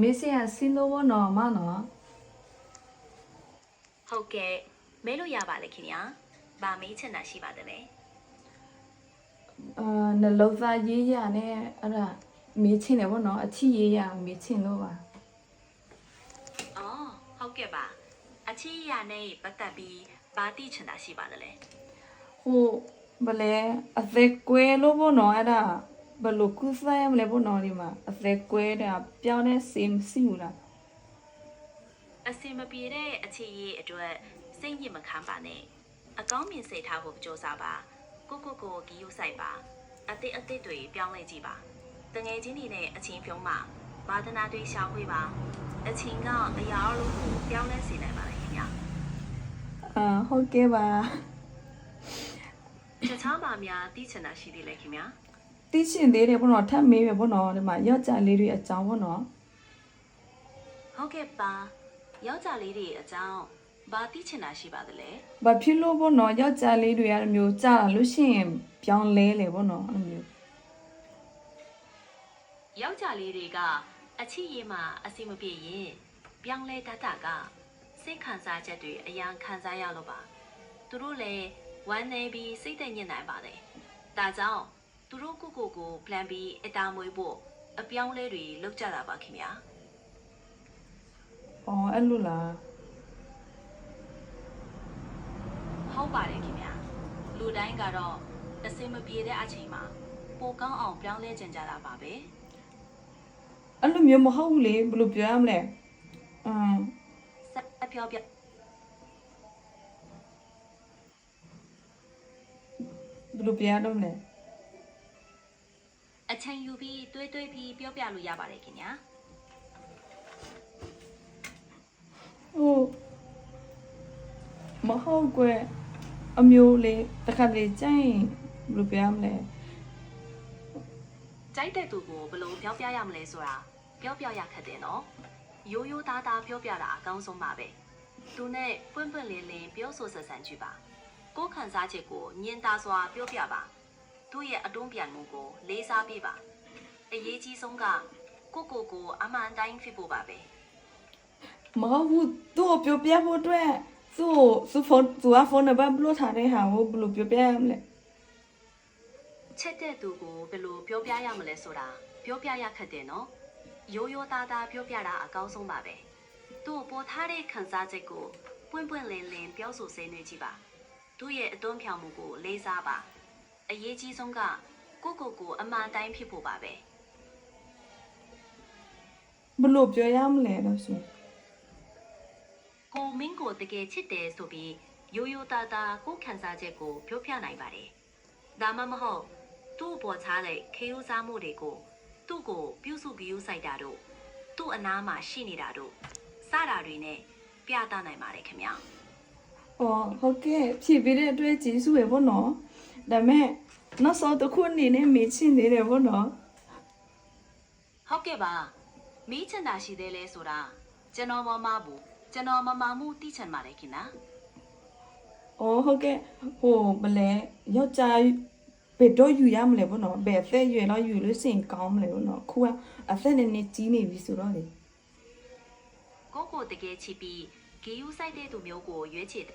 မေးစရာစင်းလို့ဘောနော်မနော်ဟုတ်ကဲ့မဲလို့ရပါလေခင်ဗျာဗာမေးချင်တာရှိပါတယ်လေအာနှလုံးသားရေးရနဲ့အဲ့ဒါမေးချင်တယ်ဘောနော်အချစ်ရေးရမေးချင်လို့ပါအော်ဟုတ်ကဲ့ပါအချီရနဲ့ပတ်သက်ပြီးဗာတိချင်တာရှိပါတယ်လေဟိုဘလဲအသက်ကွဲလို့ဘောနော်အဲ့ဒါ ဘယ်လိုကုစားရမလဲဘောနော်ဒီမှာအသက်ကွဲတာပြောင်းတဲ့စေးမရှိဘူးလားအစင်မပြေတဲ့အချီရအတွက်စိတ်ညစ်မခံပါနဲ့အကောင်းမြင်စိတ်ထားဖို့ကြိုးစားပါကိုကိုကိုဂီယူဆိုင်ပါအသစ်အသစ်တွေပြောင်းလဲကြည့်ပါတငယ်ချင်းတွေနဲ့အချင်းပြုံးပါဝါသနာတွေရှာဖွေပါအချင်းကအရာအလုံးကိုပြောင်းလဲစေနိုင်ပါလေခင်ဗျာအာဟုတ်ကဲ့ပါတခြားပါများသိချင်တာရှိသေးလေခင်ဗျာ သိချင်သေးတယ်ဘောနော်ထပ်မေးမယ်ဘောနော်ဒီမှာယောက်ျားလေးတွေအကြောင်းဘောနော်ဟုတ်ကဲ့ပါယောက်ျားလေးတွေအကြောင်းဘာသိချင်တာရှိပါသလဲဘာဖြစ်လို့ဘောနော်ယောက်ျားလေးတွေအဲ့လိုမျိုးကြာလာလို့ရှိရင်ပြောင်းလဲလေဘောနော်အဲ့လိုမျိုးယောက်ျားလေးတွေကအချစ်ရေးမှအစီမပြေရင်ပြောင်းလဲတတ်တာကစိတ်ခံစားချက်တွေအရန်ခံစားရလို့ပါသူတို့လည်းဝမ်းနေပြီးစိတ်သက်ညစ်နိုင်ပါတယ်ဒါကြောင့် သူတို့ကိုကိုကို plan ပြီးအတားမွေးဖို့အပြောင်းလဲတွေလုပ်ကြတာပါခင်ဗျာအော်အဲ့လိုလားဟုတ်ပါတယ်ခင်ဗျာလူတိုင်းကတော့အစင်မပြေတဲ့အချိန်မှာပိုကောင်းအောင်ပြောင်းလဲကြင်ကြတာပါပဲအဲ့လိုမျိုးမဟုတ်ဘူးလေဘယ်လိုပြောရမလဲအမ်ဆက်ပြောပြဘယ်လိုပြောရတော့မလဲ အချိန်ယူပြီးတွေးတွေးပြီးပြောပြလို့ရပါတယ်ခင်ဗျာဟိုမဟုတ်ကွယ်အမျိုးလေးတစ်ခါလေကြိုင်ဘယ်လိုပြောရမလဲကြိုက်တဲ့သူကိုဘယ်လိုပြောပြရမလဲဆိုတာပြောပြရခက်တယ်နော်ရိုးရိုးသားသားပြောပြတာအကောင်းဆုံးပါပဲသူနဲ့ပွင့်ပွင့်လင်းလင်းပြောဆိုဆက်ဆံကြည့်ပါကိုယ်ခံစားချက်ကိုညင်သာစွာပြောပြပါ သူ့ရဲ့အတွန်းပြန်မှုကိုလေးစားပေးပါအရေးကြီးဆုံးကကိုကိုကိုအမှန်တိုင်းဖြစ်ဖို့ပါပဲမဟုတ်ဘူးသူ့ကိုပြောပြဖို့အတွက်သူ့ကိုသူ့ဖုန်းသူကဖုန်းနံပါတ်ဘလို့ထားတဲ့ဟာကိုဘယ်လိုပြောပြရမလဲချက်တဲ့သူကိုဘယ်လိုပြောပြရမလဲဆိုတာပြောပြရခက်တယ်နော်ရိုးရိုးသားသားပြောပြတာအကောင်းဆုံးပါပဲသူ့ကိုပေါ်ထားတဲ့ခံစားချက်ကိုပွင့်ပွင့်လင်းလင်းပြောဆိုဆွေးနွေးကြည့်ပါသူ့ရဲ့အသွင်ဖြောင်မှုကိုလေးစားပါ အရေးကြီးဆုံးကကိုကိုကိုအမှန်တိုင်းဖြစ်ဖို့ပါပဲဘယ်လိုပြောရမလဲတော့ဆိုကိုမင်းကိုတကယ်ချစ်တယ်ဆိုပြီးရိုးရိုးသားသားကိုခံစားချက်ကိုပြောပြနိုင်ပါတယ်ဒါမှမဟုတ်သူ့ပေါ်ချတဲ့ခေယုစားမှုတွေကိုသူ့ကိုပြုစုကြည့်ယူဆိုင်တာတို့သူ့အနားမှာရှိနေတာတို့စတာတွေနဲ့ပြသနိုင်ပါတယ်ခင်ဗျာအော်ဟုတ်ကဲ့ဖြည့်ပေးတဲ့အတွက်ကျေးဇူးပဲပေါ့နော် ဒါပေမဲ့နောက်ဆုံးတစ်ခုအနေနဲ့မေးချင်သေးတယ်ပေါ့နော်ဟုတ်ကဲ့ပါမီးချင်တာရှိသေးလဲဆိုတာကျွန်တော်မမဘူးကျွန်တော်မမမှုသိချင်ပါတယ်ခင်ဗျာ။အော်ဟုတ်ကဲ့ဟိုမလဲယောက်ျားဘယ်တော့ယူရမလဲဘောနော်ဘယ်အသက်အရွယ်တော့ယူလို့စင်ကောင်းမလဲဘောနော်ခုကအသက်နည်းနည်းကြီးနေပြီဆိုတော့လေကိုကိုတကယ်ချစ်ပြီးဂီယူဆိုင်တဲ့သူမျိုးကိုရွေးချယ်